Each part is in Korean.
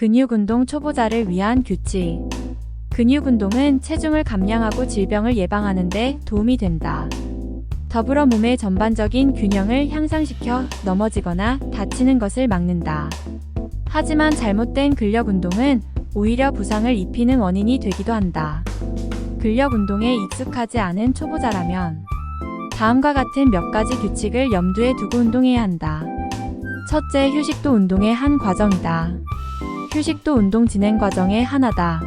근육운동 초보자를 위한 규칙. 근육운동은 체중을 감량하고 질병을 예방하는 데 도움이 된다. 더불어 몸의 전반적인 균형을 향상시켜 넘어지거나 다치는 것을 막는다. 하지만 잘못된 근력 운동은 오히려 부상을 입히는 원인이 되기도 한다. 근력 운동에 익숙하지 않은 초보자라면 다음과 같은 몇 가지 규칙을 염두에 두고 운동해야 한다. 첫째, 휴식도 운동의 한 과정이다. 휴식도 운동 진행 과정의 하나다.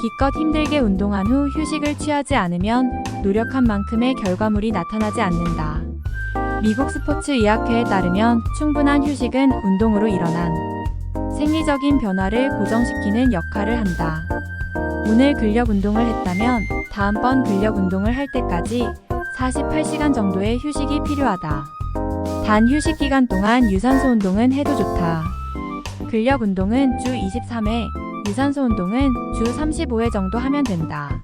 기껏 힘들게 운동한 후 휴식을 취하지 않으면 노력한 만큼의 결과물이 나타나지 않는다. 미국 스포츠 의학회에 따르면 충분한 휴식은 운동으로 일어난 생리적인 변화를 고정시키는 역할을 한다. 오늘 근력 운동을 했다면 다음번 근력 운동을 할 때까지 48시간 정도의 휴식이 필요하다. 단 휴식 기간 동안 유산소 운동은 해도 좋다. 근력 운동은 주 23회, 유산소 운동은 주 35회 정도 하면 된다.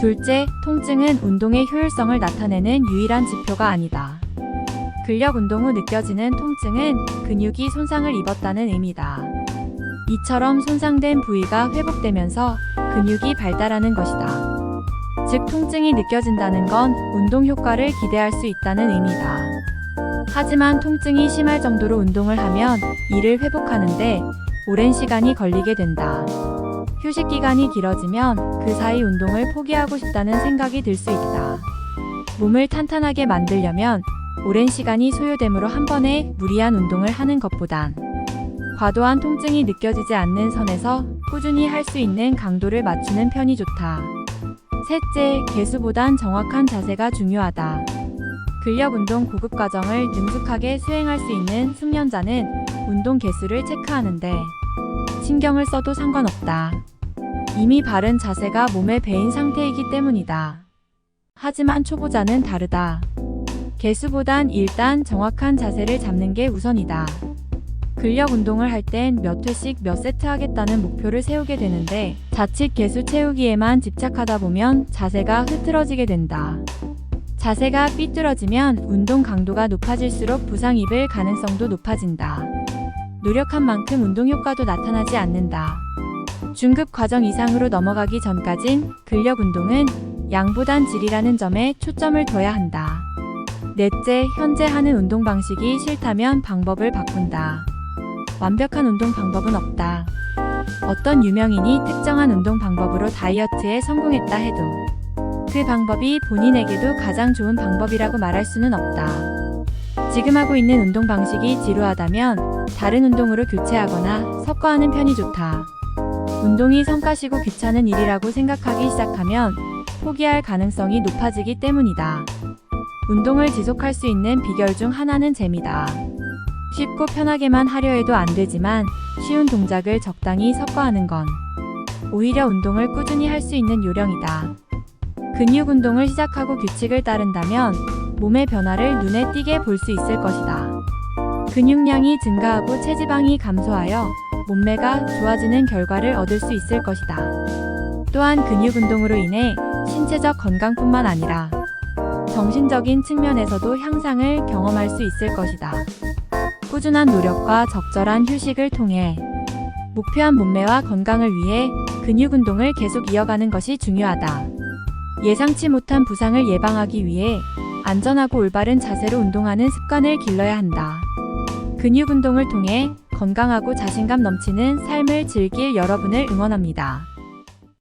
둘째, 통증은 운동의 효율성을 나타내는 유일한 지표가 아니다. 근력 운동 후 느껴지는 통증은 근육이 손상을 입었다는 의미다. 이처럼 손상된 부위가 회복되면서 근육이 발달하는 것이다. 즉, 통증이 느껴진다는 건 운동 효과를 기대할 수 있다는 의미다. 하지만 통증이 심할 정도로 운동을 하면 이를 회복하는데 오랜 시간이 걸리게 된다. 휴식 기간이 길어지면 그 사이 운동을 포기하고 싶다는 생각이 들 수 있다. 몸을 탄탄하게 만들려면 오랜 시간이 소요되므로 한 번에 무리한 운동을 하는 것보단 과도한 통증이 느껴지지 않는 선에서 꾸준히 할 수 있는 강도를 맞추는 편이 좋다. 셋째, 개수보단 정확한 자세가 중요하다. 근력 운동 고급 과정을 능숙하게 수행할 수 있는 숙련자는 운동 개수를 체크하는데 신경을 써도 상관없다. 이미 바른 자세가 몸에 배인 상태이기 때문이다. 하지만 초보자는 다르다. 개수보단 일단 정확한 자세를 잡는 게 우선이다. 근력 운동을 할 땐 몇 회씩 몇 세트 하겠다는 목표를 세우게 되는데 자칫 개수 채우기에만 집착하다 보면 자세가 흐트러지게 된다. 자세가 삐뚤어지면 운동 강도가 높아질수록 부상 입을 가능성도 높아진다. 노력한 만큼 운동 효과도 나타나지 않는다. 중급 과정 이상으로 넘어가기 전까진 근력 운동은 양보단 질이라는 점에 초점을 둬야 한다. 넷째, 현재 하는 운동 방식이 싫다면 방법을 바꾼다. 완벽한 운동 방법은 없다. 어떤 유명인이 특정한 운동 방법으로 다이어트에 성공했다 해도 그 방법이 본인에게도 가장 좋은 방법이라고 말할 수는 없다. 지금 하고 있는 운동 방식이 지루하다면 다른 운동으로 교체하거나 섞어하는 편이 좋다. 운동이 성가시고 귀찮은 일이라고 생각하기 시작하면 포기할 가능성이 높아지기 때문이다. 운동을 지속할 수 있는 비결 중 하나는 재미다. 쉽고 편하게만 하려 해도 안 되지만 쉬운 동작을 적당히 섞어 하는 건 오히려 운동을 꾸준히 할 수 있는 요령이다. 근육 운동을 시작하고 규칙을 따른다면 몸의 변화를 눈에 띄게 볼 수 있을 것이다. 근육량이 증가하고 체지방이 감소하여 몸매가 좋아지는 결과를 얻을 수 있을 것이다. 또한 근육 운동으로 인해 신체적 건강뿐만 아니라 정신적인 측면에서도 향상을 경험할 수 있을 것이다. 꾸준한 노력과 적절한 휴식을 통해 목표한 몸매와 건강을 위해 근육 운동을 계속 이어가는 것이 중요하다. 예상치 못한 부상을 예방하기 위해 안전하고 올바른 자세로 운동하는 습관을 길러야 한다. 근육 운동을 통해 건강하고 자신감 넘치는 삶을 즐길 여러분을 응원합니다.